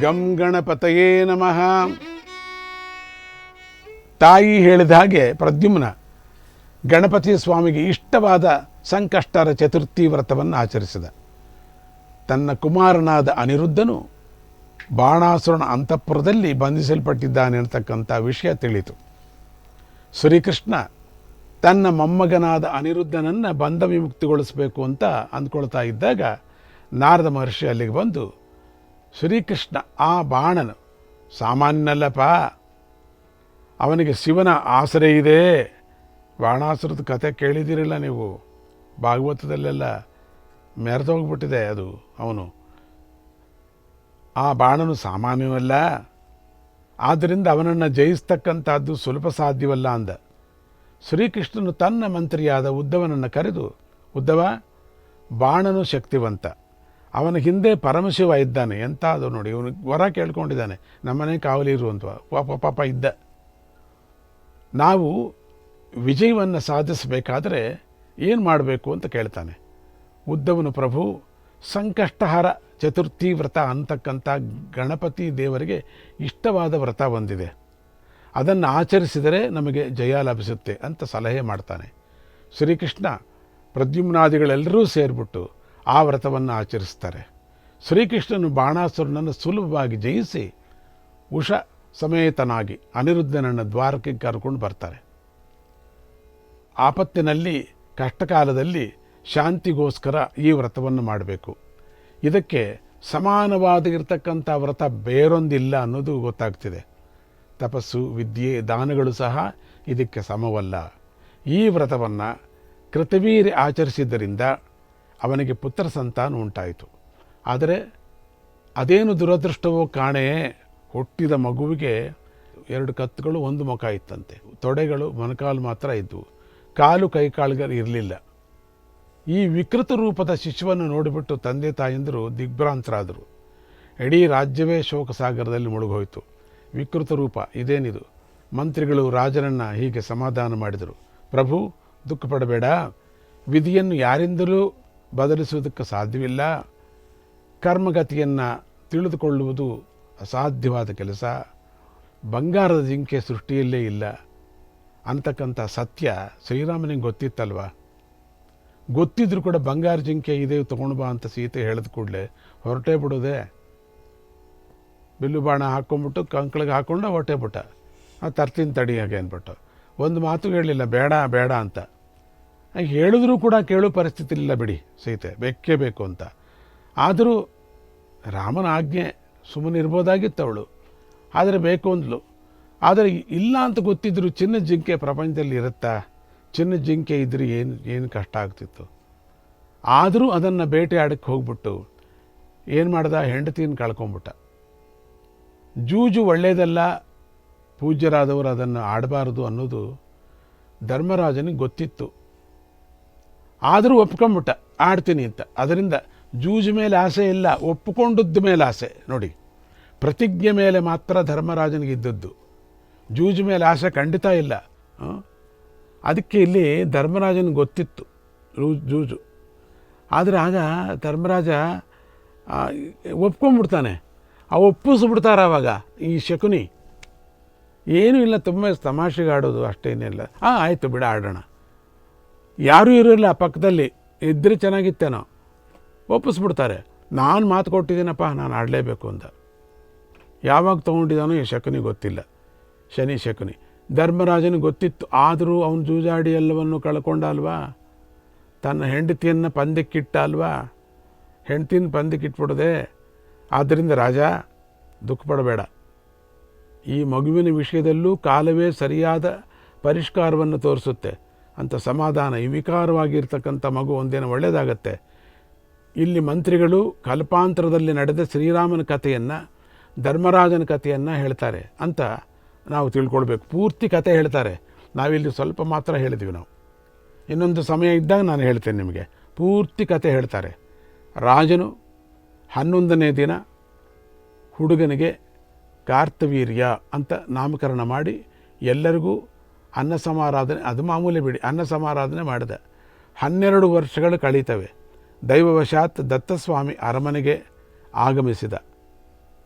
ಗಂ ಗಣಪತಯೇ ನಮಃ. ತಾಯಿ ಹೇಳಿದ ಹಾಗೆ ಪ್ರದ್ಯುಮ್ನ ಗಣಪತಿ ಸ್ವಾಮಿಗೆ ಇಷ್ಟವಾದ ಸಂಕಷ್ಟರ ಚತುರ್ಥಿ ವ್ರತವನ್ನು ಆಚರಿಸಿದ. ತನ್ನ ಕುಮಾರನಾದ ಅನಿರುದ್ಧನು ಬಾಣಾಸುರನ ಅಂತಃಪುರದಲ್ಲಿ ಬಂಧಿಸಲ್ಪಟ್ಟಿದ್ದಾನೆ ಅಂತಕ್ಕಂಥ ವಿಷಯ ತಿಳಿತು ಶ್ರೀಕೃಷ್ಣ ತನ್ನ ಮೊಮ್ಮಗನಾದ ಅನಿರುದ್ಧನನ್ನು ಬಂಧ ವಿಮುಕ್ತಿಗೊಳಿಸಬೇಕು ಅಂತ ಅಂದ್ಕೊಳ್ತಾ ಇದ್ದಾಗ ನಾರದ ಮಹರ್ಷಿ ಅಲ್ಲಿಗೆ ಬಂದು ಶ್ರೀಕೃಷ್ಣ, ಆ ಬಾಣನು. ಸಾಮಾನ್ಯಲ್ಲಪ್ಪ ಅವನಿಗೆ ಶಿವನ ಆಸರೆ ಇದೆ. ಬಾಣಾಸುರದ ಕತೆ ಕೇಳಿದಿರಲ್ಲ ನೀವು? ಭಾಗವತದಲ್ಲೆಲ್ಲ ಮೆರೆದೋಗ್ಬಿಟ್ಟಿದೆ ಅದು, ಅವನು. ಆ ಬಾಣನು ಸಾಮಾನ್ಯವಲ್ಲ. ಆದ್ದರಿಂದ ಅವನನ್ನು ಜಯಿಸ್ತಕ್ಕಂಥದ್ದು ಸುಲಭ ಸಾಧ್ಯವಲ್ಲ ಅಂದ. ಶ್ರೀಕೃಷ್ಣನು ತನ್ನ ಮಂತ್ರಿಯಾದ ಉದ್ದವನನ್ನು ಕರೆದು, ಉದ್ದವ, ಬಾಣನು ಶಕ್ತಿವಂತ. ಅವನ ಹಿಂದೆ ಪರಮಶಿವ ಇದ್ದಾನೆ ಎಂತ ಅದು ನೋಡಿ, ಇವನು ವರ ಕೇಳ್ಕೊಂಡಿದ್ದಾನೆ, ನಮ್ಮನೆ ಕಾವಲಿ ಅಂತ. ಪಾಪ ಪಾಪ ಇದ್ದ. ನಾವು ವಿಜಯವನ್ನು ಸಾಧಿಸಬೇಕಾದರೆ ಏನು ಮಾಡಬೇಕು ಅಂತ ಕೇಳ್ತಾನೆ. ಉದ್ದವನು ಪ್ರಭು, ಸಂಕಷ್ಟಹರ ಚತುರ್ಥಿ ವ್ರತ ಅಂತಕ್ಕಂಥ ಗಣಪತಿ ದೇವರಿಗೆ ಇಷ್ಟವಾದ ವ್ರತ ಬಂದಿದೆ. ಅದನ್ನು ಆಚರಿಸಿದರೆ ನಮಗೆ ಜಯ ಲಭಿಸುತ್ತೆ ಅಂತ ಸಲಹೆ ಮಾಡ್ತಾನೆ. ಶ್ರೀಕೃಷ್ಣ ಪ್ರದ್ಯುಮ್ನಾದಿಗಳೆಲ್ಲರೂ ಸೇರಿಬಿಟ್ಟು ಆ ವ್ರತವನ್ನು ಆಚರಿಸ್ತಾರೆ. ಶ್ರೀಕೃಷ್ಣನು ಬಾಣಾಸುರನನ್ನು ಸುಲಭವಾಗಿ ಜಯಿಸಿ ಉಷ ಸಮೇತನಾಗಿ ಅನಿರುದ್ಧನನ್ನು ದ್ವಾರಕ್ಕೆ ಕರ್ಕೊಂಡು ಬರ್ತಾರೆ. ಆಪತ್ತಿನಲ್ಲಿ, ಕಷ್ಟಕಾಲದಲ್ಲಿ ಶಾಂತಿಗೋಸ್ಕರ ಈ ವ್ರತವನ್ನು ಮಾಡಬೇಕು. ಇದಕ್ಕೆ ಸಮಾನವಾಗಿರ್ತಕ್ಕಂಥ ವ್ರತ ಬೇರೊಂದಿಲ್ಲ ಅನ್ನೋದು ಗೊತ್ತಾಗ್ತಿದೆ. ತಪಸ್ಸು, ವಿದ್ಯೆ, ದಾನಗಳು ಸಹ ಇದಕ್ಕೆ ಸಮವಲ್ಲ. ಈ ವ್ರತವನ್ನು ಕೃತವೀರಿ ಆಚರಿಸಿದ್ದರಿಂದ ಅವನಿಗೆ ಪುತ್ರ ಸಂತಾನ ಉಂಟಾಯಿತು. ಆದರೆ ಅದೇನು ದುರದೃಷ್ಟವೋ ಕಾಣೆ, ಹುಟ್ಟಿದ ಮಗುವಿಗೆ ಎರಡು ಕತ್ತುಗಳು, ಒಂದು ಮುಖ ಇತ್ತಂತೆ. ತೊಡೆಗಳು, ಮೊಣಕಾಲು ಮಾತ್ರ ಇದ್ದವು ಕಾಲು ಕೈಕಾಳುಗಳು ಇರಲಿಲ್ಲ. ಈ ವಿಕೃತ ರೂಪದ ಶಿಶುವನ್ನು ನೋಡಿಬಿಟ್ಟು ತಂದೆ ತಾಯಂದಿರು ದಿಗ್ಭ್ರಾಂತರಾದರು. ಇಡೀ ರಾಜ್ಯವೇ ಶೋಕಸಾಗರದಲ್ಲಿ ಮುಳುಗೋಯಿತು. ವಿಕೃತ ರೂಪ, ಇದೇನಿದು? ಮಂತ್ರಿಗಳು ರಾಜನನ್ನು ಹೀಗೆ ಸಮಾಧಾನ ಮಾಡಿದರು. ಪ್ರಭು ದುಃಖ ಪಡಬೇಡ ವಿಧಿಯನ್ನು ಯಾರಿಂದಲೂ ಬದಲಿಸುವುದಕ್ಕೆ ಸಾಧ್ಯವಿಲ್ಲ. ಕರ್ಮಗತಿಯನ್ನು ತಿಳಿದುಕೊಳ್ಳುವುದು ಅಸಾಧ್ಯವಾದ ಕೆಲಸ. ಬಂಗಾರದ ಜಿಂಕೆ ಸೃಷ್ಟಿಯಲ್ಲೇ ಇಲ್ಲ. ಅಂತಕ್ಕಂಥ ಸತ್ಯ ಶ್ರೀರಾಮನಿಗೆ ಗೊತ್ತಿತ್ತಲ್ವ? ಗೊತ್ತಿದ್ರೂ ಕೂಡ ಬಂಗಾರ ಜಿಂಕೆ ಇದೆ, ತೊಗೊಂಡು ಬಾ ಅಂತ ಸೀತೆ ಹೇಳಿದ ಕೂಡಲೇ ಹೊರಟೇ ಬಿಡೋದೆ? ಬಿಲ್ಲು ಬಾಣ ಹಾಕ್ಕೊಂಬಿಟ್ಟು ಕಂಕ್ಳಿಗೆ ಹಾಕ್ಕೊಂಡು ಹೊರಟೇ ಬಿಟ್ಟ. ತರ್ತೀನಿ ತಡಿ ಹಾಗೆ ಅಂದ್ಬಿಟ್ಟು. ಒಂದು ಮಾತು ಹೇಳಲಿಲ್ಲ ಬೇಡ ಬೇಡ ಅಂತ. ಹೇಳಿದ್ರೂ ಕೂಡ ಕೇಳೋ ಪರಿಸ್ಥಿತಿ ಇಲ್ಲ ಬಿಡಿ ಸೀತೆ, ಬೇಕೇ ಬೇಕು ಅಂತ. ಆದರೂ ರಾಮನ ಆಜ್ಞೆ ಸುಮ್ಮನೆ ಇರ್ಬೋದಾಗಿತ್ತು ಅವಳು. ಆದರೆ ಬೇಕು ಅಂದ್ಲು. ಆದರೆ ಇಲ್ಲ ಅಂತ ಗೊತ್ತಿದ್ದರೂ ಚಿನ್ನ ಜಿಂಕೆ ಪ್ರಪಂಚದಲ್ಲಿ ಇರುತ್ತಾ? ಚಿನ್ನ ಜಿಂಕೆ ಇದ್ರೆ ಏನು ಏನು ಕಷ್ಟ ಆಗ್ತಿತ್ತು? ಆದರೂ ಅದನ್ನು ಬೇಟೆ ಆಡಕ್ಕೆ ಹೋಗ್ಬಿಟ್ಟು ಏನು ಮಾಡ್ದ? ಹೆಂಡತಿಯನ್ನು ಕಳ್ಕೊಂಬಿಟ್ಟ. ಜೂಜು ಒಳ್ಳೆಯದಲ್ಲ, ಪೂಜ್ಯರಾದವರು ಅದನ್ನು ಆಡಬಾರದು ಅನ್ನೋದು ಧರ್ಮರಾಜನಿಗೆ ಗೊತ್ತಿತ್ತು. ಆದರೂ ಒಪ್ಕೊಂಡ್ಬಿಟ್ಟ, ಆಡ್ತೀನಿ ಅಂತ. ಅದರಿಂದ ಜೂಜು ಮೇಲೆ ಆಸೆ ಇಲ್ಲ, ಒಪ್ಪಿಕೊಂಡದ್ದ ಮೇಲೆ ಆಸೆ. ನೋಡಿ, ಪ್ರತಿಜ್ಞೆ ಮೇಲೆ ಮಾತ್ರ ಧರ್ಮರಾಜನಿಗೆ ಇದ್ದದ್ದು. ಜೂಜು ಮೇಲೆ ಆಸೆ ಖಂಡಿತ ಇಲ್ಲ? ಅದಕ್ಕೆ ಇಲ್ಲಿ ಧರ್ಮರಾಜನಿಗೆ ಗೊತ್ತಿತ್ತು ಜೂಜು. ಆದರೆ ಆಗ ಧರ್ಮರಾಜ ಒಪ್ಕೊಂಡ್ಬಿಡ್ತಾನೆ. ಆ, ಒಪ್ಪಿಸ್ಬಿಡ್ತಾರೆ ಆವಾಗ ಈ ಶಕುನಿ. ಏನೂ ಇಲ್ಲ, ತುಂಬ ತಮಾಷೆಗೆ ಆಡೋದು ಅಷ್ಟೇನಿಲ್ಲ. ಹಾಂ ಆಯಿತು ಬಿಡ, ಆಡೋಣ. ಯಾರೂ ಇರೋಲ್ಲ ಪಕ್ಕದಲ್ಲಿ. ಇದ್ದರೆ ಚೆನ್ನಾಗಿತ್ತೇನೋ. ಒಪ್ಪಿಸ್ಬಿಡ್ತಾರೆ. ನಾನು ಮಾತು ಕೊಟ್ಟಿದ್ದೀನಪ್ಪ, ನಾನು ಆಡಲೇಬೇಕು ಅಂತ. ಯಾವಾಗ ತೊಗೊಂಡಿದ್ದಾನೋ ಈ ಶಕುನಿ ಗೊತ್ತಿಲ್ಲ. ಶನಿ ಶಕುನಿ. ಧರ್ಮರಾಜನಿಗೆ ಗೊತ್ತಿತ್ತು, ಆದರೂ ಅವನು ಜೂಜಾಡಿ ಎಲ್ಲವನ್ನು ಕಳ್ಕೊಂಡ ಅಲ್ವಾ ತನ್ನ ಹೆಂಡತಿಯನ್ನು ಪಂದ್ಯಕ್ಕಿಟ್ಟ ಅಲ್ವಾ ಹೆಂಡತಿನ ಪಂದ್ಯಕ್ಕಿಟ್ಬಿಡದೆ. ಆದ್ದರಿಂದ ರಾಜ, ದುಃಖ ಪಡಬೇಡ. ಈ ಮಗುವಿನ ವಿಷಯದಲ್ಲೂ ಕಾಲವೇ ಸರಿಯಾದ ಪರಿಷ್ಕಾರವನ್ನು ತೋರಿಸುತ್ತೆ. ಅಂತ ಸಮಾಧಾನ ಈ ವಿಕಾರವಾಗಿರ್ತಕ್ಕಂಥ ಮಗು ಒಂದೇನು ಒಳ್ಳೆಯದಾಗತ್ತೆ ಇಲ್ಲಿ ಮಂತ್ರಿಗಳು ಕಲ್ಪಾಂತರದಲ್ಲಿ ನಡೆದ ಶ್ರೀರಾಮನ ಕಥೆಯನ್ನು, ಧರ್ಮರಾಜನ ಕಥೆಯನ್ನು ಹೇಳ್ತಾರೆ ಅಂತ ನಾವು ತಿಳ್ಕೊಳ್ಬೇಕು. ಪೂರ್ತಿ ಕಥೆ ಹೇಳ್ತಾರೆ. ನಾವಿಲ್ಲಿ ಸ್ವಲ್ಪ ಮಾತ್ರ ಹೇಳಿದ್ವಿ ನಾವು. ಇನ್ನೊಂದು ಸಮಯ ಇದ್ದಾಗ ನಾನು ಹೇಳ್ತೇನೆ ನಿಮಗೆ. ಪೂರ್ತಿ ಕಥೆ ಹೇಳ್ತಾರೆ. ರಾಜನು ಹನ್ನೊಂದನೇ ದಿನ ಹುಡುಗನಿಗೆ ಕಾರ್ತವೀರ್ಯ ಅಂತ ನಾಮಕರಣ ಮಾಡಿ ಎಲ್ಲರಿಗೂ ಅನ್ನ ಸಮಾರಾಧನೆ, ಅದು ಮಾಮೂಲಿ ಬಿಡಿ, ಅನ್ನ ಸಮಾರಾಧನೆ ಮಾಡಿದ. ಹನ್ನೆರಡು ವರ್ಷಗಳು ಕಳೀತವೆ. ದೈವವಶಾತ್ ದತ್ತಸ್ವಾಮಿ ಅರಮನೆಗೆ ಆಗಮಿಸಿದ.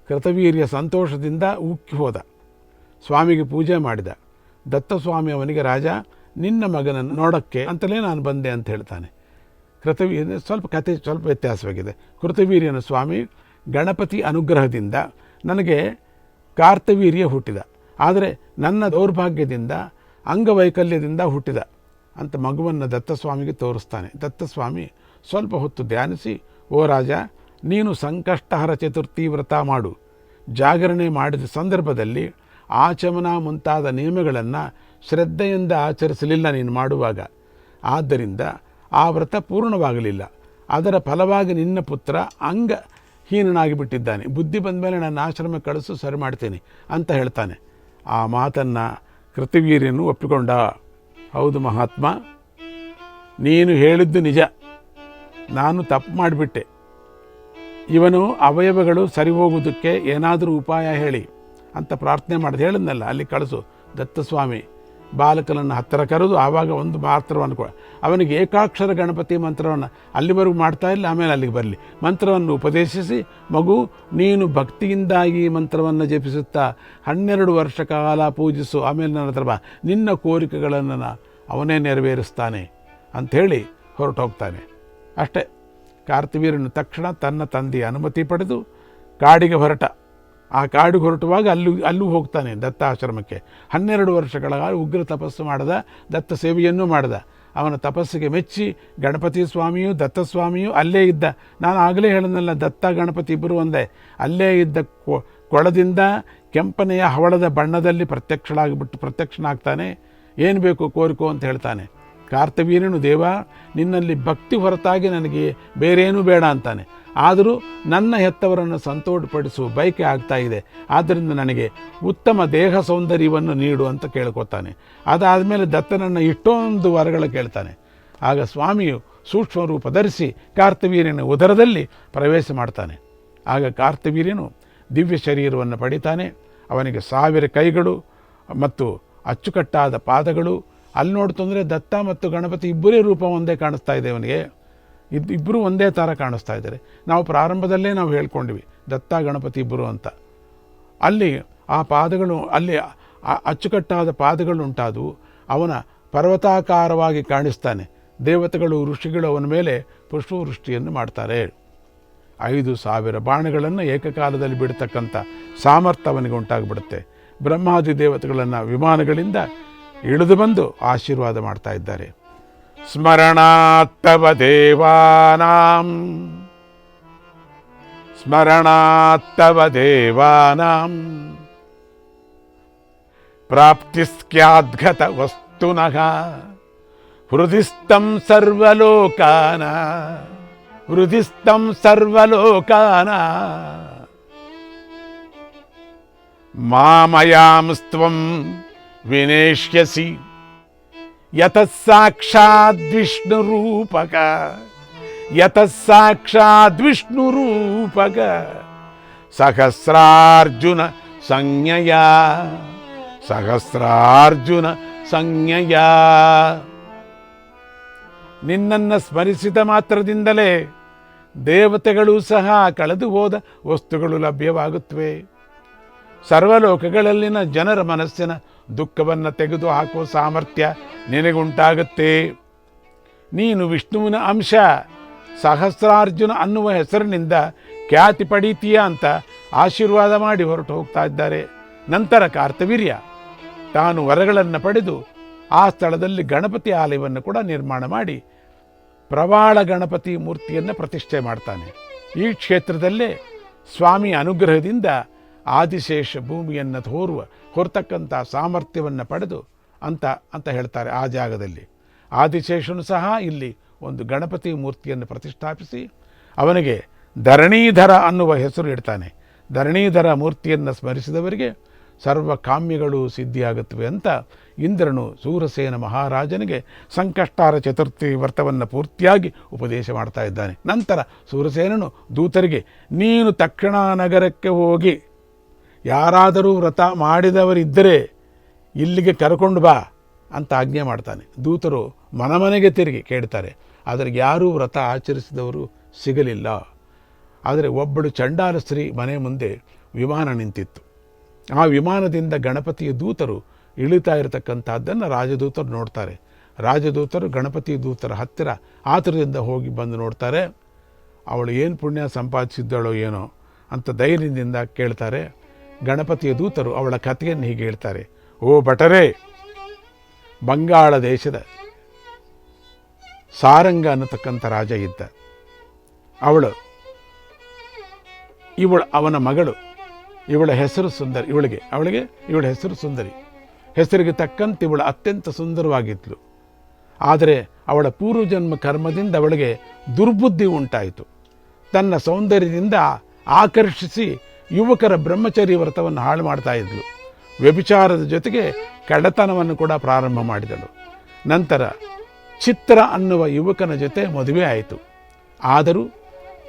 ಕೃತವೀರ್ಯ ಸಂತೋಷದಿಂದ ಉಕ್ಕಿ ಹೋದ. ಸ್ವಾಮಿಗೆ ಪೂಜೆ ಮಾಡಿದ. ದತ್ತಸ್ವಾಮಿ ಅವನಿಗೆ, ರಾಜ, ನಿನ್ನ ಮಗನನ್ನು ನೋಡೋಕ್ಕೆ ಅಂತಲೇ ನಾನು ಬಂದೆ ಅಂತ ಹೇಳ್ತಾನೆ. ಕೃತವೀರ್ಯ ಸ್ವಲ್ಪ ಕತೆ ಸ್ವಲ್ಪ ವ್ಯತ್ಯಾಸವಾಗಿದೆ. ಕೃತವೀರ್ಯನ ಸ್ವಾಮಿ ಗಣಪತಿ ಅನುಗ್ರಹದಿಂದ ನನಗೆ ಕಾರ್ತವೀರ್ಯ ಹುಟ್ಟಿದ. ಆದರೆ ನನ್ನ ದೌರ್ಭಾಗ್ಯದಿಂದ ಅಂಗವೈಕಲ್ಯದಿಂದ ಹುಟ್ಟಿದ ಅಂತ ಮಗುವನ್ನು ದತ್ತಸ್ವಾಮಿಗೆ ತೋರಿಸ್ತಾನೆ. ದತ್ತಸ್ವಾಮಿ ಸ್ವಲ್ಪ ಹೊತ್ತು ಧ್ಯಾನಿಸಿ, ಓ ರಾಜ, ನೀನು ಸಂಕಷ್ಟಹರ ಚತುರ್ಥಿ ವ್ರತ ಮಾಡು. ಜಾಗರಣೆ ಮಾಡಿದ ಸಂದರ್ಭದಲ್ಲಿ ಆಚಮನ ಮುಂತಾದ ನಿಯಮಗಳನ್ನು ಶ್ರದ್ಧೆಯಿಂದ ಆಚರಿಸಲಿಲ್ಲ ನೀನು ಮಾಡುವಾಗ. ಆದ್ದರಿಂದ ಆ ವ್ರತ ಪೂರ್ಣವಾಗಲಿಲ್ಲ. ಅದರ ಫಲವಾಗಿ ನಿನ್ನ ಪುತ್ರ ಅಂಗ ಹೀನನಾಗಿ ಬಿಟ್ಟಿದ್ದಾನೆ ಬುದ್ಧಿ ಬಂದ ಮೇಲೆ ನನ್ನ ಆಶ್ರಮ ಕಳಿಸು, ಸರಿ ಮಾಡ್ತೇನೆ, ಅಂತ ಹೇಳ್ತಾನೆ. ಆ ಮಾತನ್ನು ಕೃತಿವೀರ್ಯನು ಒಪ್ಪಿಕೊಂಡ. ಹೌದು ಮಹಾತ್ಮ, ನೀನು ಹೇಳಿದ್ದು ನಿಜ. ನಾನು ತಪ್ಪು ಮಾಡಿಬಿಟ್ಟೆ. ಇವನು ಅವಯವಗಳು ಸರಿ ಹೋಗುವುದಕ್ಕೆ ಏನಾದರೂ ಉಪಾಯ ಹೇಳಿ ಅಂತ ಪ್ರಾರ್ಥನೆ ಮಾಡಿದೆ. ಹೇಳಿದ್ನಲ್ಲ, ಅಲ್ಲಿ ಕಳಿಸು ದತ್ತಸ್ವಾಮಿ. ಬಾಲಕನನ್ನು ಹತ್ತಿರ ಕರೆದು ಆವಾಗ ಒಂದು ಮಾತ್ರವನ್ನು ಅವನಿಗೆ ಏಕಾಕ್ಷರ ಗಣಪತಿ ಮಂತ್ರವನ್ನು ಅಲ್ಲಿವರೆಗೂ ಮಾಡ್ತಾ ಇಲ್ಲ, ಆಮೇಲೆ ಅಲ್ಲಿಗೆ ಬರಲಿ. ಮಂತ್ರವನ್ನು ಉಪದೇಶಿಸಿ, ಮಗು, ನೀನು ಭಕ್ತಿಯಿಂದಾಗಿ ಮಂತ್ರವನ್ನು ಜಪಿಸುತ್ತಾ, ಹನ್ನೆರಡು ವರ್ಷ ಕಾಲ ಪೂಜಿಸು, ಆಮೇಲೆ ನನ್ನ ಹತ್ರ ಬಾ. ನಿನ್ನ ಕೋರಿಕೆಗಳನ್ನು ಅವನೇ ನೆರವೇರಿಸ್ತಾನೆ ಅಂಥೇಳಿ ಹೊರಟೋಗ್ತಾನೆ ಅಷ್ಟೇ. ಕಾರ್ತಿವೀರನು ತಕ್ಷಣ ತನ್ನ ತಂದೆಯ ಅನುಮತಿ ಪಡೆದು ಕಾಡಿಗೆ ಹೊರಟ. ಆ ಕಾಡು ಹೊರಟುವಾಗ ಅಲ್ಲೂ ಅಲ್ಲೂ ಹೋಗ್ತಾನೆ ದತ್ತ ಆಶ್ರಮಕ್ಕೆ ಹನ್ನೆರಡು ವರ್ಷಗಳ ಉಗ್ರ ತಪಸ್ಸು ಮಾಡಿದ, ದತ್ತ ಸೇವೆಯನ್ನು ಮಾಡಿದ. ಅವನ ತಪಸ್ಸಿಗೆ ಮೆಚ್ಚಿ ಗಣಪತಿ ಸ್ವಾಮಿಯು ದತ್ತಸ್ವಾಮಿಯು ಅಲ್ಲೇ ಇದ್ದ. ನಾನು ಆಗಲೇ ಹೇಳಿದ್ನಲ್ಲ, ದತ್ತ ಗಣಪತಿ ಇಬ್ಬರು ಒಂದೇ. ಅಲ್ಲೇ ಇದ್ದ ಕೊಳದಿಂದ ಕೆಂಪನೆಯ ಹವಳದ ಬಣ್ಣದಲ್ಲಿ ಪ್ರತ್ಯಕ್ಷಳಾಗಿಬಿಟ್ಟು ಪ್ರತ್ಯಕ್ಷನಾಗ್ತಾನೆ. ಏನು ಬೇಕು ಕೋರಿಕೋ ಅಂತ ಹೇಳ್ತಾನೆ. ಕಾರ್ತವೀರ್ಯನು ದೇವ, ನಿನ್ನಲ್ಲಿ ಭಕ್ತಿ ಹೊರತಾಗಿ ನನಗೆ ಬೇರೇನೂ ಬೇಡ ಅಂತಾನೆ. ಆದರೂ ನನ್ನ ಹೆತ್ತವರನ್ನು ಸಂತೋಷಪಡಿಸುವ ಬಯಕೆ ಆಗ್ತಾ ಇದೆ. ಆದ್ದರಿಂದ ನನಗೆ ಉತ್ತಮ ದೇಹ ಸೌಂದರ್ಯವನ್ನು ನೀಡು ಅಂತ ಕೇಳ್ಕೊತಾನೆ ಅದಾದಮೇಲೆ ದತ್ತನನ್ನು ಇಷ್ಟೊಂದು ವರಗಳ ಕೇಳ್ತಾನೆ. ಆಗ ಸ್ವಾಮಿಯು ಸೂಕ್ಷ್ಮ ರೂಪ ಧರಿಸಿ ಕಾರ್ತವೀರ್ಯನ ಉದರದಲ್ಲಿ ಪ್ರವೇಶ ಮಾಡ್ತಾನೆ. ಆಗ ಕಾರ್ತವೀರ್ಯನು ದಿವ್ಯ ಶರೀರವನ್ನು ಪಡಿತಾನೆ. ಅವನಿಗೆ ಸಾವಿರ ಕೈಗಳು ಮತ್ತು ಅಚ್ಚುಕಟ್ಟಾದ ಪಾದಗಳು. ಅಲ್ಲಿ ನೋಡ್ತಂದರೆ ದತ್ತ ಮತ್ತು ಗಣಪತಿ ಇಬ್ಬರೇ ರೂಪ ಒಂದೇ ಕಾಣಿಸ್ತಾ ಇದೆ ಅವನಿಗೆ. ಇದು ಇಬ್ಬರು ಒಂದೇ ಥರ ಕಾಣಿಸ್ತಾ ಇದ್ದಾರೆ. ನಾವು ಪ್ರಾರಂಭದಲ್ಲೇ ನಾವು ಹೇಳ್ಕೊಂಡ್ವಿ, ದತ್ತ, ಗಣಪತಿ ಇಬ್ಬರು ಅಂತ. ಅಲ್ಲಿ ಆ ಪಾದಗಳು, ಅಲ್ಲಿ ಅಚ್ಚುಕಟ್ಟಾದ ಪಾದಗಳು ಉಂಟಾದವು, ಅವನ ಪರ್ವತಾಕಾರವಾಗಿ ಕಾಣಿಸ್ತಾನೆ. ದೇವತೆಗಳು, ಋಷಿಗಳು ಅವನ ಮೇಲೆ ಪುಷ್ಪವೃಷ್ಟಿಯನ್ನು ಮಾಡ್ತಾರೆ. ಐದು ಸಾವಿರ ಬಾಣಗಳನ್ನು ಏಕಕಾಲದಲ್ಲಿ ಬಿಡ್ತಕ್ಕಂಥ ಸಾಮರ್ಥ್ಯ ಅವನಿಗೆ ಉಂಟಾಗಿಬಿಡುತ್ತೆ. ಬ್ರಹ್ಮಾದಿ ದೇವತೆಗಳನ್ನು ವಿಮಾನಗಳಿಂದ ಇಳಿದು ಬಂದು ಆಶೀರ್ವಾದ ಮಾಡ್ತಾ ಇದ್ದಾರೆ. స్మరణాత్తవ దేవానాం స్మరణాత్తవ దేవానాం ప్రాప్తిస్క్యాద్గత వస్తున హృదిస్తం సర్వలోకాన హృదిస్తం సర్వలోకాన మామయాంస్త్వం వినేష్యసి ಯತಃ ಸಾಕ್ಷಾತ್ ಯತಃ ರೂಪಕ ಸಹಸ್ರಾರ್ಜುನ ಸಂಜ್ಞೆಯ ಸಹಸ್ರಾರ್ಜುನ ಸಂಜ್ಞೆಯ ನಿನ್ನನ್ನು ಸ್ಮರಿಸಿದ ಮಾತ್ರದಿಂದಲೇ ದೇವತೆಗಳು ಸಹ ಕಳೆದು ಹೋದ ವಸ್ತುಗಳು ಲಭ್ಯವಾಗುತ್ತವೆ. ಸರ್ವಲೋಕಗಳಲ್ಲಿನ ಜನರ ಮನಸ್ಸಿನ ದುಃಖವನ್ನು ತೆಗೆದು ಹಾಕುವ ಸಾಮರ್ಥ್ಯ ನಿನಗುಂಟಾಗುತ್ತೆ. ನೀನು ವಿಷ್ಣುವಿನ ಅಂಶ, ಸಹಸ್ರಾರ್ಜುನ ಅನ್ನುವ ಹೆಸರಿನಿಂದ ಖ್ಯಾತಿ ಪಡೀತೀಯ ಅಂತ ಆಶೀರ್ವಾದ ಮಾಡಿ ಹೊರಟು ಹೋಗ್ತಾ ಇದ್ದಾರೆ. ನಂತರ ಕಾರ್ತವೀರ್ಯ, ತಾನು ವರಗಳನ್ನು ಪಡೆದು ಆ ಸ್ಥಳದಲ್ಲಿ ಗಣಪತಿ ಆಲಯವನ್ನು ಕೂಡ ನಿರ್ಮಾಣ ಮಾಡಿ ಪ್ರವಾಳ ಗಣಪತಿ ಮೂರ್ತಿಯನ್ನು ಪ್ರತಿಷ್ಠೆ ಮಾಡ್ತಾನೆ. ಈ ಕ್ಷೇತ್ರದಲ್ಲೇ ಸ್ವಾಮಿ ಅನುಗ್ರಹದಿಂದ ಆದಿಶೇಷ ಭೂಮಿಯನ್ನು ತೋರುವ ಹೊರತಕ್ಕಂಥ ಸಾಮರ್ಥ್ಯವನ್ನು ಪಡೆದು ಅಂತ ಅಂತ ಹೇಳ್ತಾರೆ ಆ ಜಾಗದಲ್ಲಿ. ಆದಿಶೇಷನು ಸಹ ಇಲ್ಲಿ ಒಂದು ಗಣಪತಿ ಮೂರ್ತಿಯನ್ನು ಪ್ರತಿಷ್ಠಾಪಿಸಿ ಅವನಿಗೆ ಧರಣೀಧರ ಅನ್ನುವ ಹೆಸರು ಇಡ್ತಾನೆ. ಧರಣೀಧರ ಮೂರ್ತಿಯನ್ನು ಸ್ಮರಿಸಿದವರಿಗೆ ಸರ್ವ ಕಾಮ್ಯಗಳು ಸಿದ್ಧಿಯಾಗುತ್ತವೆ ಅಂತ ಇಂದ್ರನು ಸೂರಸೇನ ಮಹಾರಾಜನಿಗೆ ಸಂಕಷ್ಟಾರ ಚತುರ್ಥಿ ವ್ರತವನ್ನು ಪೂರ್ತಿಯಾಗಿ ಉಪದೇಶ ಮಾಡ್ತಾ ಇದ್ದಾನೆ. ನಂತರ ಸೂರಸೇನನು ದೂತರಿಗೆ, ನೀನು ತಕ್ಷಣ ನಗರಕ್ಕೆ ಹೋಗಿ ಯಾರಾದರೂ ವ್ರತ ಮಾಡಿದವರಿದ್ದರೆ ಇಲ್ಲಿಗೆ ಕರ್ಕೊಂಡು ಬಾ ಅಂತ ಆಜ್ಞೆ ಮಾಡ್ತಾನೆ. ದೂತರು ಮನಮನೆಗೆ ತಿರುಗಿ ಕೇಳ್ತಾರೆ, ಆದರೆ ಯಾರೂ ವ್ರತ ಆಚರಿಸಿದವರು ಸಿಗಲಿಲ್ಲ. ಆದರೆ ಒಬ್ಬಳು ಚಂಡಾಲ ಸ್ತ್ರೀ ಮನೆ ಮುಂದೆ ವಿಮಾನ ನಿಂತಿತ್ತು. ಆ ವಿಮಾನದಿಂದ ಗಣಪತಿಯ ದೂತರು ಇಳಿತಾ ಇರತಕ್ಕಂಥದ್ದನ್ನು ರಾಜದೂತರು ನೋಡ್ತಾರೆ. ರಾಜದೂತರು ಗಣಪತಿ ದೂತರ ಹತ್ತಿರ ಆತುರದಿಂದ ಹೋಗಿ ಬಂದು ನೋಡ್ತಾರೆ, ಅವಳು ಏನು ಪುಣ್ಯ ಸಂಪಾದಿಸಿದ್ದಳೋ ಏನೋ ಅಂತ ಧೈರ್ಯದಿಂದ ಕೇಳ್ತಾರೆ. ಗಣಪತಿಯ ದೂತರು ಅವಳ ಕಥೆಯನ್ನು ಹೀಗೆ ಹೇಳ್ತಾರೆ, ಓ ಭಟರೇ, ಬಂಗಾಳ ದೇಶದ ಸಾರಂಗ ಅನ್ನತಕ್ಕಂಥ ರಾಜ ಇದ್ದ. ಅವಳು, ಇವಳು, ಅವನ ಮಗಳು, ಇವಳ ಹೆಸರು ಸುಂದರಿ, ಇವಳಿಗೆ, ಅವಳಿಗೆ ಇವಳ ಹೆಸರು ಸುಂದರಿ. ಹೆಸರಿಗೆ ತಕ್ಕಂತೆ ಇವಳು ಅತ್ಯಂತ ಸುಂದರವಾಗಿದ್ಲು. ಆದರೆ ಅವಳ ಪೂರ್ವಜನ್ಮ ಕರ್ಮದಿಂದ ಅವಳಿಗೆ ದುರ್ಬುದ್ಧಿ ಉಂಟಾಯಿತು. ತನ್ನ ಸೌಂದರ್ಯದಿಂದ ಆಕರ್ಷಿಸಿ ಯುವಕರ ಬ್ರಹ್ಮಚರ್ಯ ವ್ರತವನ್ನು ಹಾಳು ಮಾಡ್ತಾ ಇದ್ಲು. ವ್ಯಭಿಚಾರದ ಜೊತೆಗೆ ಕಡತನವನ್ನು ಕೂಡ ಪ್ರಾರಂಭ ಮಾಡಿದಳು. ನಂತರ ಚಿತ್ರ ಅನ್ನುವ ಯುವಕನ ಜೊತೆ ಮದುವೆ ಆಯಿತು. ಆದರೂ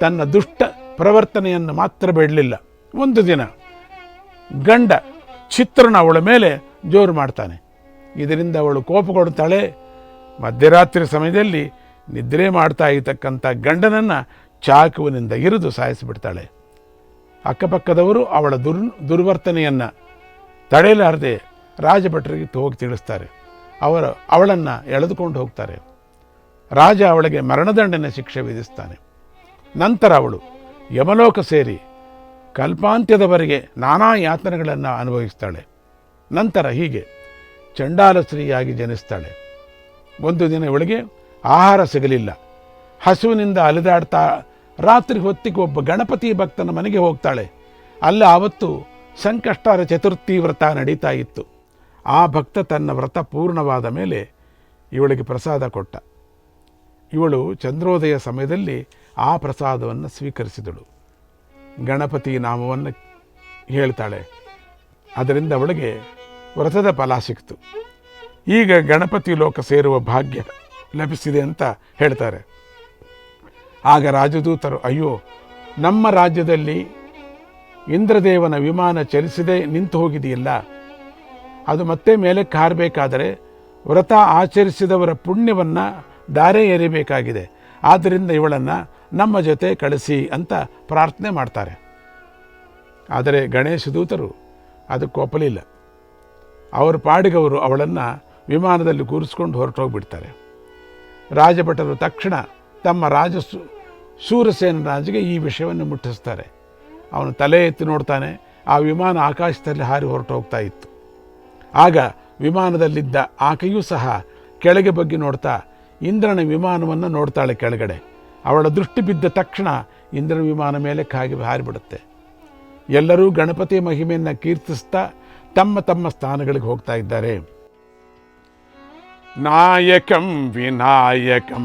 ತನ್ನ ದುಷ್ಟ ಪ್ರವರ್ತನೆಯನ್ನು ಮಾತ್ರ ಬಿಡಲಿಲ್ಲ. ಒಂದು ದಿನ ಗಂಡ ಚಿತ್ರನ ಅವಳ ಮೇಲೆ ಜೋರು ಮಾಡ್ತಾನೆ. ಇದರಿಂದ ಅವಳು ಕೋಪಗೊಳ್ತಾಳೆ ಮಧ್ಯರಾತ್ರಿ ಸಮಯದಲ್ಲಿ ನಿದ್ರೆ ಮಾಡ್ತಾ ಇರತಕ್ಕಂಥ ಗಂಡನನ್ನು ಚಾಕುವಿನಿಂದ ಇರಿದು ಸಾಯಿಸಿಬಿಡ್ತಾಳೆ. ಅಕ್ಕಪಕ್ಕದವರು ಅವಳ ದುರ್, ದುರ್ವರ್ತನೆಯನ್ನು ತಡೆಯಲಾರದೆ ರಾಜಭಟ್ರಿಗೆ ಹೋಗಿ ತಿಳಿಸ್ತಾರೆ. ಅವರು, ಅವಳನ್ನು ಎಳೆದುಕೊಂಡು ಹೋಗ್ತಾರೆ. ರಾಜ ಅವಳಿಗೆ ಮರಣದಂಡನೆ ಶಿಕ್ಷೆ ವಿಧಿಸ್ತಾನೆ. ನಂತರ ಅವಳು ಯಮಲೋಕ ಸೇರಿ ಕಲ್ಪಾಂತ್ಯದವರೆಗೆ ನಾನಾ ಯಾತನೆಗಳನ್ನು ಅನುಭವಿಸ್ತಾಳೆ. ನಂತರ ಹೀಗೆ ಚಂಡಾಲ ಸ್ತ್ರೀಯಾಗಿ ಜನಿಸ್ತಾಳೆ. ಒಂದು ದಿನ ಇವಳಿಗೆ ಆಹಾರ ಸಿಗಲಿಲ್ಲ. ಹಸುವಿನಿಂದ ಅಲೆದಾಡ್ತಾ ರಾತ್ರಿ ಹೊತ್ತಿಗೆ ಒಬ್ಬ ಗಣಪತಿ ಭಕ್ತನ ಮನೆಗೆ ಹೋಗ್ತಾಳೆ. ಅಲ್ಲಿ ಆವತ್ತು ಸಂಕಷ್ಟಾರ ಚತುರ್ಥಿ ವ್ರತ ನಡೀತಾ ಇತ್ತು. ಆ ಭಕ್ತ ತನ್ನ ವ್ರತ ಪೂರ್ಣವಾದ ಮೇಲೆ ಇವಳಿಗೆ ಪ್ರಸಾದ ಕೊಟ್ಟ. ಇವಳು ಚಂದ್ರೋದಯ ಸಮಯದಲ್ಲಿ ಆ ಪ್ರಸಾದವನ್ನು ಸ್ವೀಕರಿಸಿದಳು. ಗಣಪತಿ ನಾಮವನ್ನು ಹೇಳ್ತಾಳೆ. ಅದರಿಂದ ಅವಳಿಗೆ ವ್ರತದ ಫಲ ಸಿಕ್ತು. ಈಗ ಗಣಪತಿ ಲೋಕ ಸೇರುವ ಭಾಗ್ಯ ಲಭಿಸಿದೆ ಅಂತ ಹೇಳ್ತಾರೆ. ಆಗ ರಾಜದೂತರು, ಅಯ್ಯೋ, ನಮ್ಮ ರಾಜ್ಯದಲ್ಲಿ ಇಂದ್ರದೇವನ ವಿಮಾನ ಚಲಿಸದೆ ನಿಂತು ಹೋಗಿದೆಯಲ್ಲ? ಅದು ಮತ್ತೆ ಮೇಲೆ ಕಾರಬೇಕಾದರೆ ವ್ರತ ಆಚರಿಸಿದವರ ಪುಣ್ಯವನ್ನು ದಾರೆ ಎರಿಬೇಕಾಗಿದೆ ಆದ್ದರಿಂದ ಇವಳನ್ನು ನಮ್ಮ ಜೊತೆ ಕಳಿಸಿ ಅಂತ ಪ್ರಾರ್ಥನೆ ಮಾಡ್ತಾರೆ. ಆದರೆ ಗಣೇಶ ದೂತರು ಅದಕ್ಕೆ ಒಪ್ಪಲಿಲ್ಲ ಅವರ ಪಾಡಿಗವರು ಅವಳನ್ನು ವಿಮಾನದಲ್ಲಿ ಕೂರಿಸ್ಕೊಂಡು ಹೊರಟೋಗ್ಬಿಡ್ತಾರೆ. ರಾಜಭಟರು ತಕ್ಷಣ ತಮ್ಮ ರಾಜ ಸು ರಾಜಿಗೆ ಈ ವಿಷಯವನ್ನು ಮುಟ್ಟಿಸ್ತಾರೆ. ಅವನು ತಲೆ ಎತ್ತಿ ನೋಡ್ತಾನೆ, ಆ ವಿಮಾನ ಆಕಾಶದಲ್ಲಿ ಹಾರಿ ಹೊರಟು ಹೋಗ್ತಾ ಇತ್ತು. ಆಗ ವಿಮಾನದಲ್ಲಿದ್ದ ಆಕೆಯೂ ಸಹ ಕೆಳಗೆ ಬಗ್ಗೆ ನೋಡ್ತಾ ಇಂದ್ರನ ವಿಮಾನವನ್ನು ನೋಡ್ತಾಳೆ ಕೆಳಗಡೆ. ಅವಳ ದೃಷ್ಟಿ ಬಿದ್ದ ತಕ್ಷಣ ಇಂದ್ರನ ವಿಮಾನ ಮೇಲೆ ಕಾಗಿ ಹಾರಿಬಿಡುತ್ತೆ. ಎಲ್ಲರೂ ಗಣಪತಿ ಮಹಿಮೆಯನ್ನು ಕೀರ್ತಿಸ್ತಾ ತಮ್ಮ ತಮ್ಮ ಸ್ಥಾನಗಳಿಗೆ ಹೋಗ್ತಾ ಇದ್ದಾರೆ. ನಾಯಕಂ ವಿನಾಯಕಂ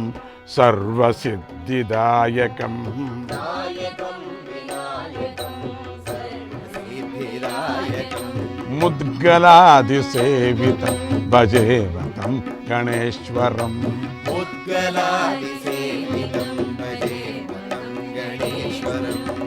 सर्वसिद्धिदायकम्। मुद्गलादिसेवितं भजेवतं गणेश्वरम्। मुद्गलादिसेवितं भजेवतं गणेश्वरं